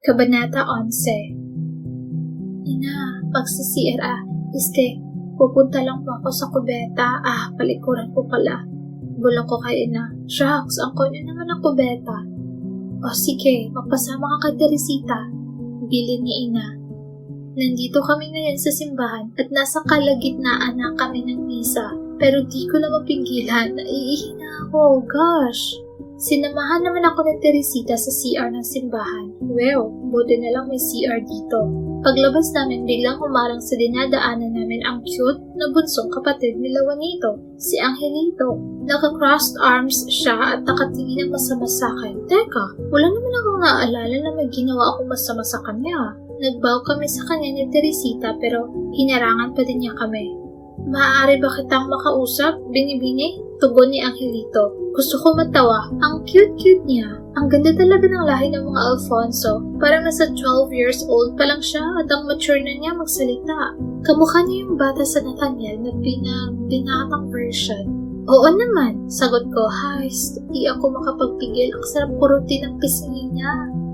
Kabanata 11 Ina, magsi-CR ah. Este, pupunta lang po ako sa kubeta. Ah, palikuran ko pala. Bulong ko kay ina. Shucks, ang konyo naman ang kubeta. O sige, magpasama ka kay Teresita. Bilin ni ina. Nandito kami ngayon sa simbahan at nasa kalagitnaan na kami ng misa. Pero di ko na mapigilan. Naiihina ako. Gosh. Sinamahan naman ako ni Teresita sa CR ng simbahan. Well, buti na lang may CR dito. Paglabas namin, biglang humarang sa dinadaanan namin ang cute na bunsong kapatid ni Juanito, si Angelito. Naka-crossed arms siya at nakatingin ng masama sa akin. Teka, wala naman akong naaalala na may ginawa akong masama sa kanya. Nagbaw kami sa kanya ni Teresita pero hinarangan pa din niya kami. Maaari ba kitang makausap, Bini-Bini? Tugon ni Angelito. Gusto ko matawa. Ang cute-cute niya. Ang ganda talaga ng lahi ng mga Alfonso. Parang nasa 12 years old pa lang siya at ang mature na niya magsalita. Kamukha niya yung bata sa Nathaniel na pinag-binatang version. Oo naman, sagot ko, Heist, di ako makapagpigil. Ang sarap kurutin ng pisngi niya.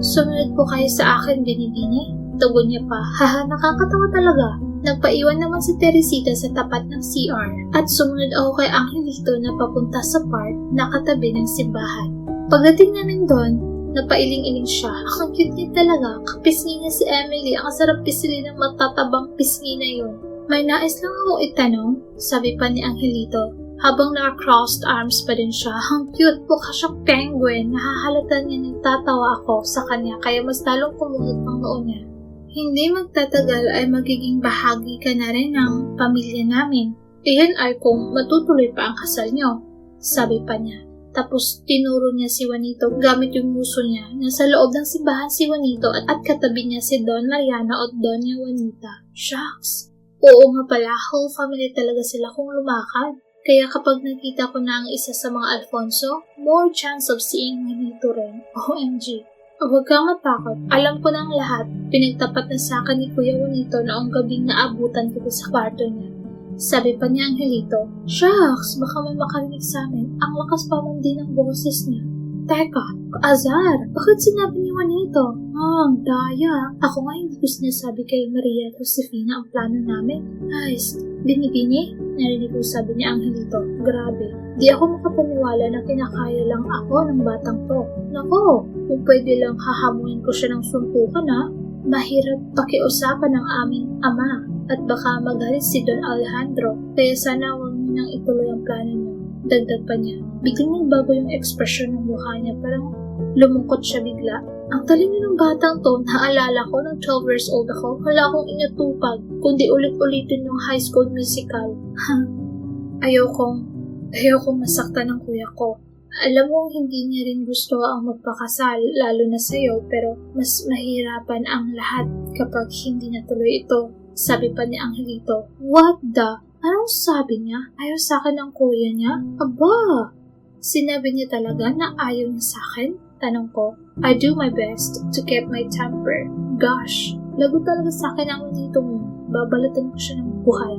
Sumunod po kayo sa akin, Binibini. Tugon niya pa, haha, nakakatawa talaga. Nagpaiwan naman si Teresita sa tapat ng CR at sumunod ako kay Angelito na papunta sa park na katabi ng simbahan. Pagdating namin doon, napailing-iling siya. Ang cute niya talaga. Kapisngi niya si Emily. Ang sarap pisili ng matatabang pisngi na yun. May nais lang akong itanong, sabi pa ni Angelito. Habang naka-crossed arms pa din siya, ang cute po siyang penguin. Nahahalata niya nang tatawa ako sa kanya kaya mas lalong kumulot ang noo niya. Hindi magtatagal ay magiging bahagi ka na rin ng pamilya namin. Ay kung matutuloy pa ang kasal niyo, sabi pa niya. Tapos tinuro niya si Juanito gamit yung muso niya na sa loob ng simbahan si Juanito at, at katabi niya si Don Mariana at Doña Juanita. Shucks! Oo nga pala, whole family talaga sila kung lumakad. Kaya kapag nakita ko na ang isa sa mga Alfonso, more chance of seeing Juanito rin. OMG! Huwag kang matakot. Alam ko ng lahat. Pinagtapat na sa akin ni Kuya Juanito noong gabing naabutan ko sa kwarto niya. Sabi pa niya Angelito, Shucks, baka may makarinig sa amin. Ang lakas pa man din ng boses niya. Teka, Azar, bakit sinabi ni Juanito? Ah, ang daya. Ako nga hindi ko sinasabi kay Maria at Josefina ang plano namin. Ay, binibini? Narinig ko sabi ni Angelito. Grabe. Di ako makapaniwala na kinakaya lang ako ng batang to. Nako, kung pwede lang hahamuin ko siya ng suntukan ha. Mahirap pakiusapan ng aming ama at baka magalit si Don Alejandro. Kaya sana huwag niyo nang ituloy ang plano niyo. Dagdag pa niya. Biglang nagbago yung ekspresyon ng mukha niya. Parang lumungkot siya bigla. Ang talino ng batang to, naalala ko nung 12 years old ako, wala akong inatupag, kundi ulit-ulitin yung high school musical. ayokong, ayokong masaktan ng kuya ko. Alam mo, hindi niya rin gusto ang magpakasal, lalo na sa'yo, pero mas mahirapan ang lahat kapag hindi natuloy ito. Sabi pa ni Angelito, What the? Anong sabi niya? Ayaw sa akin ng kuya niya? Aba! Sinabi niya talaga na ayaw niya sa akin? Tanong ko, I do my best to keep my temper. Gosh, lagot talaga sa akin ang dito mo. Babalatan ko siya ng buhay.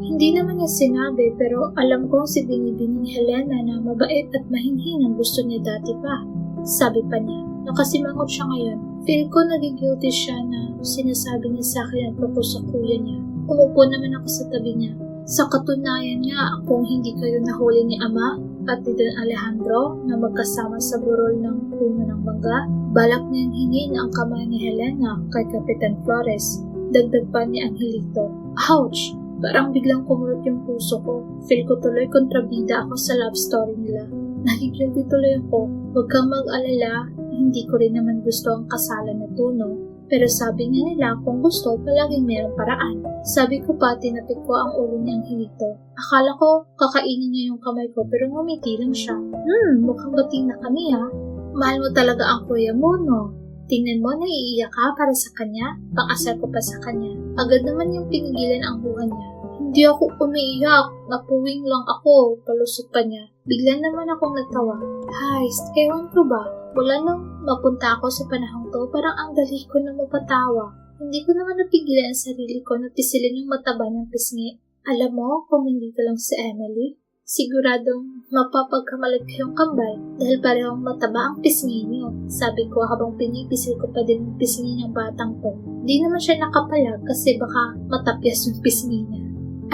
Hindi naman niya sinabi pero alam kong si Binibining Helena na mabait at mahinhin ang gusto niya dati pa. Sabi pa niya, nakasimangot siya ngayon. Feel ko nagigilty siya na sinasabi niya sa akin at tungkol sa kuya niya. Umupo naman ako sa tabi niya. Sa katunayan niya, kung hindi kayo nahuli ni Ama at ni Don Alejandro na magkasama sa burol ng puno ng bangga, balak niyang hingin ang kamay ni Helena kay Kapitan Flores. Dagdag pa ni Angelito. Ouch! Parang biglang kumulot yung puso ko. Feel ko tuloy kontrabida ako sa love story nila. Nagigilty tuloy ako. Huwag kang mag-alala, hindi ko rin naman gusto ang kasalan na tuno. Pero sabi nga nila kung gusto, palaging mayroong paraan. Sabi ko pa, tinapik ko ang ulo ni Angelito. Akala ko, kakainin niya yung kamay ko pero ngumiti lang siya. Hmm, mukhang bating na kami ha. Mahal mo talaga ang kuya mo, no? Tingnan mo, naiiyak ka para sa kanya. Pang-asar ko pa sa kanya. Agad naman yung pinigilan ang buhan niya. Hindi ako umiiyak. Napuwing lang ako. Palusot pa niya. Bigla naman akong natawa. Heist, ewan ko ba? Wala nang mapunta ako sa panahong to, parang ang dali ko na mapatawa. Hindi ko naman napigilan ang sarili ko na pisilin yung mataba ng pisngi. Alam mo, kung hindi ko lang si Emily, Siguradong mapapagkamalag kayong kambal dahil parehong mataba ang pisngi niyo. Sabi ko habang pinipisil ko pa din ang pisngi ng batang to. Di naman siya nakapalag kasi baka matapyas yung pisngi niya.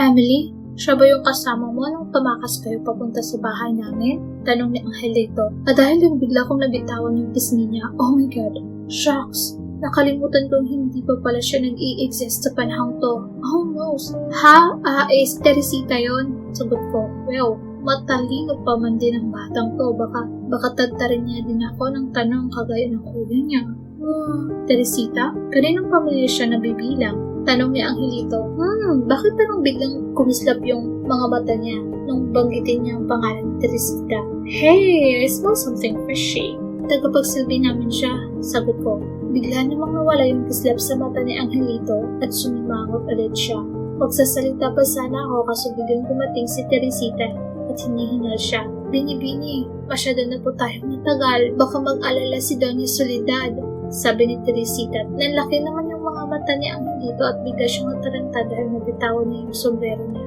Emily, siya ba yung kasama mo nung tumakas kayo papunta sa bahay namin? Tanong ni Angelito. At dahil yung bigla kong nabitawan yung pisngi niya, oh my god, shocks. Nakalimutan kong hindi pa pala siya nag-i-exist sa panahong to. Oh no. Ha? Ah, eh, si Teresita yon Sagot ko. Well, matalino pa man din ang batang to. Baka, baka tagtarin niya din ako ng tanong kagaya ng kuya niya. Ah, Teresita? Kaninong pamilya siya nabibilang? Tanong ni Angelito. Hmm, bakit tanong biglang kumislap yung mga mata niya nung banggitin niya ang pangalan ni Teresita? Hey, I smell something fishy. Tagapagsilbi namin siya, sagot ko. Bigla namang nawala yung kislap sa mata ni Angelito at sumimangot ulit siya. Magsasalita pa sana ako kaso biglang dumating si Teresita at hinihingal siya. Bini-bini, masyado na po tayong natagal. Baka mag-alala si Doña Soledad. Sabi ni Teresita at nanlaki naman yung mga mata ni Angelito at bigla siyang nataranta dahil nabitawan niya yung sombrero niya.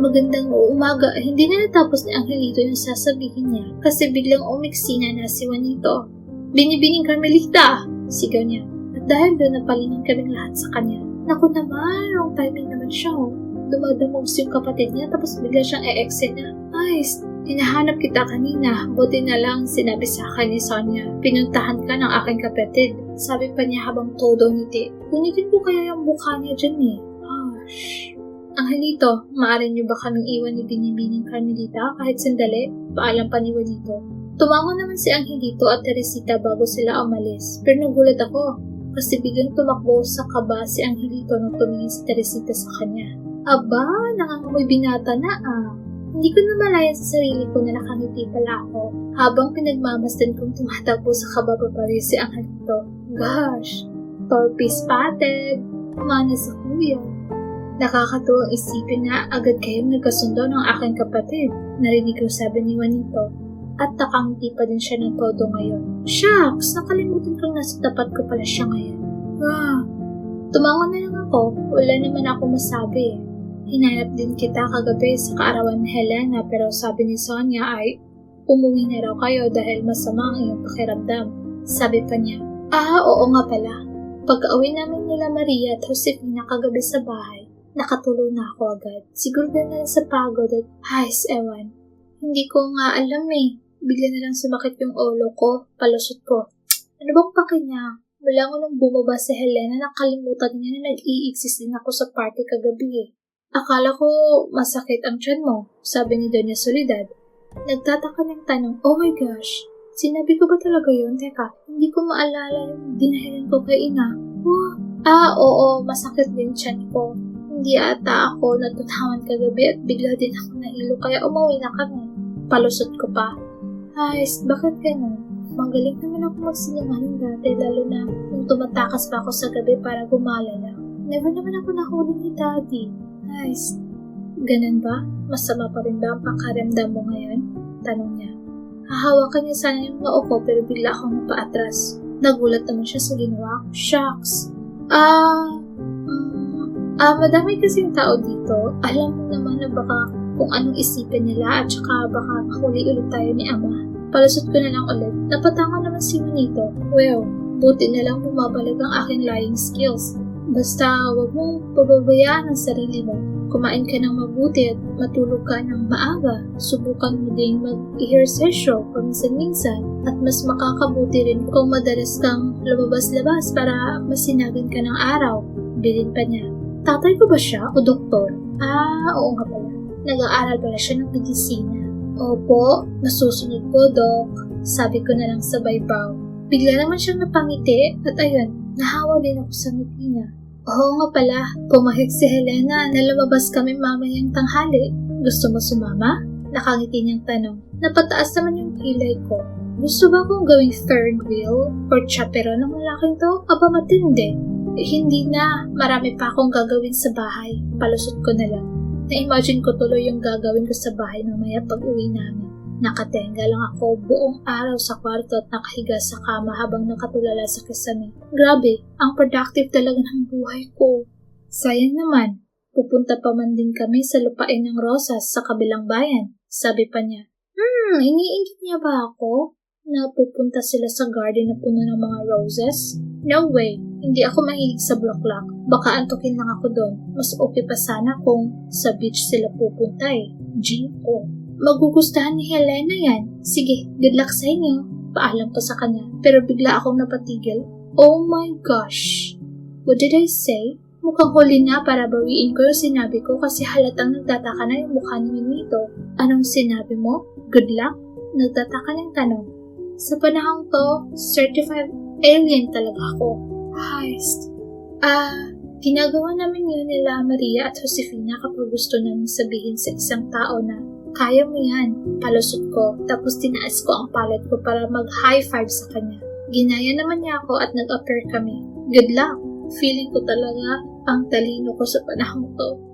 Magandang umaga, hindi na natapos ni Angelito yung sasabihin niya kasi biglang umiksina na si Juanito. Binibining Carmelita! Sigaw niya. At dahil doon napalingin kaming lahat sa kanya. Naku naman, wrong timing naman siya. Oh. Dumadamogs yung kapatid niya tapos bigla siyang e-exit na. Ay, hinahanap kita kanina. Buti na lang sinabi sa akin ni Sonia. Pinuntahan ka ng aking kapatid. Sabi pa niya habang todo ngiti. Kunitin ko kaya yung mukha niya dyan eh. Gosh. Angelito, maaari niyo ba kaming iwan ni Binibining Carmelita kahit sandali? Paalam pa ni Juanito. Tumango naman si Angelito at Teresita bago sila umalis. Pero nagulat ako kasi biglang tumakbo sa kaba si Angelito nung tumingin si Teresita sa kanya. Aba, nangangamoy binata na ah. Hindi ko na malaya sa sarili ko na nakangiti pala ako habang pinagmamasdan kong tumatakbo sa kababa pa rin si Angelito. Gosh, torpy spotted, mana sa kuya. Nakakatuwang isipin na agad kayong nagkasundo ng aking kapatid. Narinig ko sabi ni Juanito at nakangiti pa din siya ng todo ngayon. Shucks! Nakalimutan kong nasa tapat ko pala siya ngayon. Ah, tumango na lang ako. Wala naman ako masabi. Hinanap din kita kagabi sa kaarawan ni Helena pero sabi ni Sonia ay umuwi na raw kayo dahil masama ang iyong pakiramdam. Sabi pa niya, ah oo nga pala. Pagka-uwi namin nila Maria at Josefina kagabi sa bahay, nakatulog na ako agad. Siguro na lang sa pagod at hais ewan. Hindi ko nga alam eh. Bigla na lang sumakit yung ulo ko, palusot ko. Ano bang pake niya? Wala ko nang bumaba si Helena, nakalimutan niya na nag-i-exist din ako sa party kagabi eh. Akala ko masakit ang tiyan mo, sabi ni Doña Soledad. Nagtataka ng tanong, oh my gosh, sinabi ko ba talaga yun? Teka, hindi ko maalala yung dinahilan ko kay ina. Oh, ah, oo, masakit din tiyan ko. Hindi ata ako natutawan kagabi at bigla din ako nahilo kaya umuwi na kami. Palusot ko pa. Ay, bakit ganun? Magaling naman ako magsinungaling dati lalo na nung tumatakas pa ako sa gabi para gumala lang. Never naman ako nahuli ni Daddy. Ay, ganun ba? Masama pa rin ba ang pakaramdam mo ngayon? Tanong niya. Hahawakan niya sana yung noo ko pero bigla akong napaatras. Nagulat naman siya sa ginawa ko. Shucks. Ah, um, ah, madami kasing tao dito. Alam mo naman na baka kung anong isipin nila at saka baka mahuli ulit tayo ni Ama. Palusot ko na lang ulit. Napatama naman si Manito. Well, buti na lang bumabalag ang aking lying skills. Basta wag mong pababayaan ang sarili mo. Kumain ka ng mabuti at matulog ka ng maaga. Subukan mo ding mag-ehersesyo paminsan-minsan at mas makakabuti rin kung madalas kang lumabas-labas para masinagan ka ng araw. Bilin pa niya. Tatay ko ba siya o doktor? Ah, oo nga pala. Nag-aaral pala siya ng medisina. Opo, nasusunod po, Dok. Sabi ko na lang sa baybaw. Bigla naman siyang napangiti at ayun, nahawa din ako sa ngiti niya. Oo nga pala, pumahig si Helena na lumabas kami mamayang tanghali. Gusto mo sumama? Nakangiti niyang tanong. Napataas naman yung kilay ko. Gusto ba kong gawing third wheel or chaperon ng lalaking to? Aba matindi. Eh, hindi na, marami pa akong gagawin sa bahay. Palusot ko na lang. Na-imagine ko tuloy yung gagawin ko sa bahay mamaya pag uwi namin. Nakatenga lang ako buong araw sa kwarto at nakahiga sa kama habang nakatulala sa kisame. Grabe, ang productive talaga ng buhay ko. Sayang naman, pupunta pa man din kami sa lupain ng Rosas sa kabilang bayan. Sabi pa niya, Hmm, iniingit niya ba ako? Na pupunta sila sa garden na puno ng mga roses? No way, hindi ako mahilig sa bulaklak. Baka antukin lang ako doon. Mas okay pa sana kung sa beach sila pupunta eh. G.O. Magugustahan ni Helena yan. Sige, good luck sa inyo. Paalam ko sa kanya, pero bigla akong napatigil. Oh my gosh! What did I say? Mukhang huli na para bawiin ko yung sinabi ko kasi halatang nagtataka na yung mukha ni Minito. Anong sinabi mo? Good luck? Nagtataka ng tanong. Sa panahong to, certified alien talaga ako. Heist. Ah, ginagawa namin yun nila Maria at Josefina kapag gusto namin sabihin sa isang tao na kaya mo yan, palusot ko, tapos tinaas ko ang palad ko para mag-high five sa kanya. Ginaya naman niya ako at nag-appear kami. Good luck! Feeling ko talaga ang talino ko sa panahon to.